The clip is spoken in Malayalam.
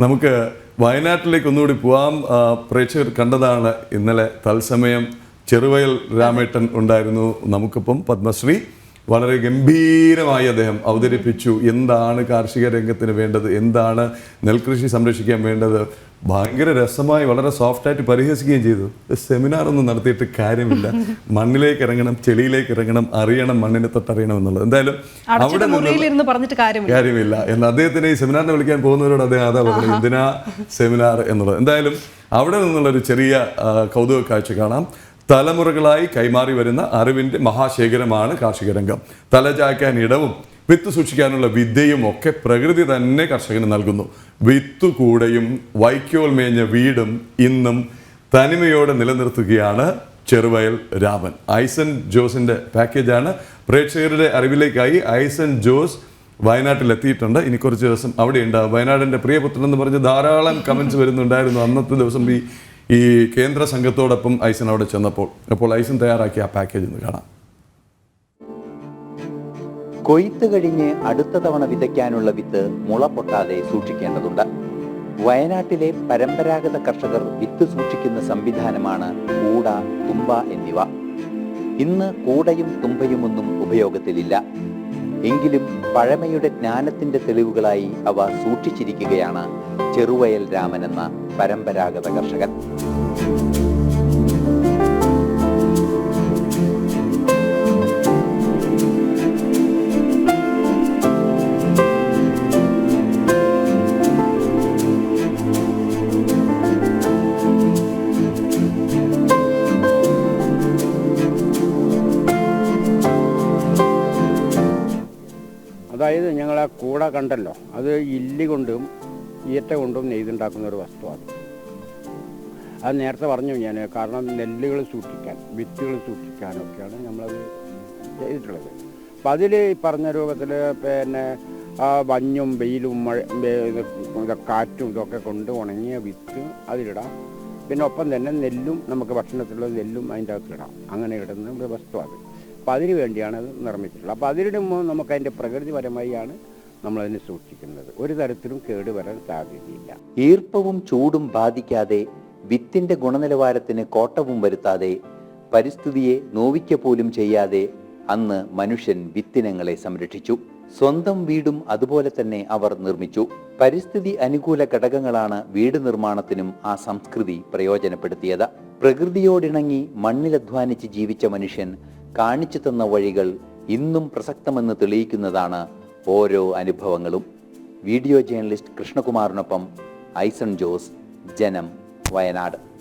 നമുക്ക് വയനാട്ടിലേക്ക് ഒന്നുകൂടി പോവാം. പ്രേക്ഷകർ കണ്ടതാണ് ഇന്നലെ തത്സമയം ചെറുവയൽ രാമേട്ടൻ ഉണ്ടായിരുന്നു നമുക്കിപ്പം പത്മശ്രീ. വളരെ ഗംഭീരമായി അദ്ദേഹം അവതരിപ്പിച്ചു. എന്താണ് കാർഷിക രംഗത്തിന് വേണ്ടത്? എന്താണ് നെൽകൃഷി സംരക്ഷിക്കാൻ വേണ്ടത്? ഭയങ്കര രസമായി വളരെ സോഫ്റ്റായിട്ട് പരിഹസിക്കുകയും ചെയ്തു. സെമിനാർ ഒന്നും നടത്തിയിട്ട് കാര്യമില്ല. മണ്ണിലേക്ക് ഇറങ്ങണം ചെളിയിലേക്ക് ഇറങ്ങണം അറിയണം മണ്ണിനെ തൊട്ടറിയണം എന്നുള്ളത്. എന്തായാലും അവിടെ പറഞ്ഞിട്ട് കാര്യമില്ല. കാര്യമില്ല. എന്ന് അദ്ദേഹത്തിന് ഈ സെമിനാറിനെ വിളിക്കാൻ പോകുന്നവരോട് അദ്ദേഹം അതാ പറഞ്ഞത് എന്തിനാ സെമിനാർ എന്നുള്ളത്. എന്തായാലും അവിടെ നിന്നുള്ള ഒരു ചെറിയ കൗതുക കാഴ്ച കാണാം. തലമുറകളായി കൈമാറി വരുന്ന അറിവിന്റെ മഹാശേഖരമാണ് കാർഷിക രംഗം തലചായ്ക്കാൻ ഇടവും വിത്ത് സൂക്ഷിക്കാനുള്ള വിദ്യയും ഒക്കെ പ്രകൃതി തന്നെ കർഷകന് നൽകുന്നു. വിത്തു കൂടെയും വൈക്കോൽ മേഞ്ഞ വീടും ഇന്നും തനിമയോടെ നിലനിർത്തുകയാണ് ചെറുവയൽ രാമൻ. ഐസൻ ജോസിന്റെ പാക്കേജാണ്. പ്രേക്ഷകരുടെ അറിവിലേക്കായി ഐസൻ ജോസ് വയനാട്ടിൽ എത്തിയിട്ടുണ്ട് ഇനി കുറച്ച് ദിവസം അവിടെ ഉണ്ടാവും വയനാടിന്റെ പ്രിയപുത്രൻ എന്ന് പറഞ്ഞ് ധാരാളം കമന്റ്സ് വരുന്നുണ്ടായിരുന്നു. അന്നത്തെ ദിവസം ഈ ഈ കേന്ദ്ര സംഘത്തോടൊപ്പം ഐസൻ അവിടെ ചെന്നപ്പോൾ അപ്പോൾ ഐസൻ തയ്യാറാക്കിയ ആ പാക്കേജ് ഒന്ന് കാണാം. കൊയ്ത്ത് കഴിഞ്ഞ് അടുത്ത തവണ വിതയ്ക്കാനുള്ള വിത്ത് മുള പൊട്ടാതെ സൂക്ഷിക്കേണ്ടതുണ്ട്. വയനാട്ടിലെ പരമ്പരാഗത കർഷകർ വിത്ത് സൂക്ഷിക്കുന്ന സംവിധാനമാണ് കൂട തുമ്പ എന്നിവ. ഇന്ന് കൂടയും തുമ്പയുമൊന്നും ഉപയോഗത്തിലില്ല. എങ്കിലും പഴമയുടെ ജ്ഞാനത്തിന്റെ തെളിവുകളായി അവ സൂക്ഷിച്ചിരിക്കുകയാണ് ചെറുവയൽ രാമൻ എന്ന പരമ്പരാഗത കർഷകൻ. അതായത് ഞങ്ങൾ ആ കൂട കണ്ടല്ലോ. അത് ഇല്ലി കൊണ്ടും ഈറ്റ കൊണ്ടും നെയ്തുണ്ടാക്കുന്ന ഒരു വസ്തുവാണ്. അത് നേരത്തെ പറഞ്ഞു ഞാൻ കാരണം നെല്ലുകൾ സൂക്ഷിക്കാൻ വിത്തുകൾ സൂക്ഷിക്കാനൊക്കെയാണ് നമ്മളത് ചെയ്തിട്ടുള്ളത്. അപ്പം അതിൽ പറഞ്ഞ രൂപത്തിൽ പിന്നെ ആ മഞ്ഞും വെയിലും മഴ കാറ്റും ഇതൊക്കെ കൊണ്ട് ഉണങ്ങിയ വിത്ത് അതിലിടാം. പിന്നെ ഒപ്പം തന്നെ നെല്ലും നമുക്ക് ഭക്ഷണത്തിലുള്ള നെല്ലും അതിന്റെ അകത്തിടാം. അങ്ങനെ ഇടുന്ന ഒരു വസ്തുവാണ് അപ്പം അതിന് വേണ്ടിയാണ് അത് നിർമ്മിച്ചിട്ടുള്ളത്. അപ്പോൾ നമുക്ക് അതിന്റെ പ്രകൃതിപരമായാണ് നമ്മളതിനെ സൂക്ഷിക്കുന്നത്. ഒരു തരത്തിലും കേടുവരാൻ സാധ്യതയില്ല. ഈർപ്പവും ചൂടും ബാധിക്കാതെ വിത്തിന്റെ ഗുണനിലവാരത്തിന് കോട്ടവും വരുത്താതെ പരിസ്ഥിതിയെ നോവിക്ക പോലും ചെയ്യാതെ അന്ന് മനുഷ്യൻ വിത്തിനങ്ങളെ സംരക്ഷിച്ചു. സ്വന്തം വീടും അതുപോലെ തന്നെ അവർ നിർമ്മിച്ചു. പരിസ്ഥിതി അനുകൂല ഘടകങ്ങളാണ് വീട് നിർമ്മാണത്തിനും ആ സംസ്കൃതി പ്രയോജനപ്പെടുത്തിയത്. പ്രകൃതിയോടിണങ്ങി മണ്ണിലധ്വാനിച്ച് ജീവിച്ച മനുഷ്യൻ കാണിച്ചു തന്ന വഴികൾ ഇന്നും പ്രസക്തമെന്ന് തെളിയിക്കുന്നതാണ് ഓരോ അനുഭവങ്ങളും. വീഡിയോ ജേർണലിസ്റ്റ് കൃഷ്ണകുമാറിനൊപ്പം ഐസൺ ജോസ് ജനം വയനാട്.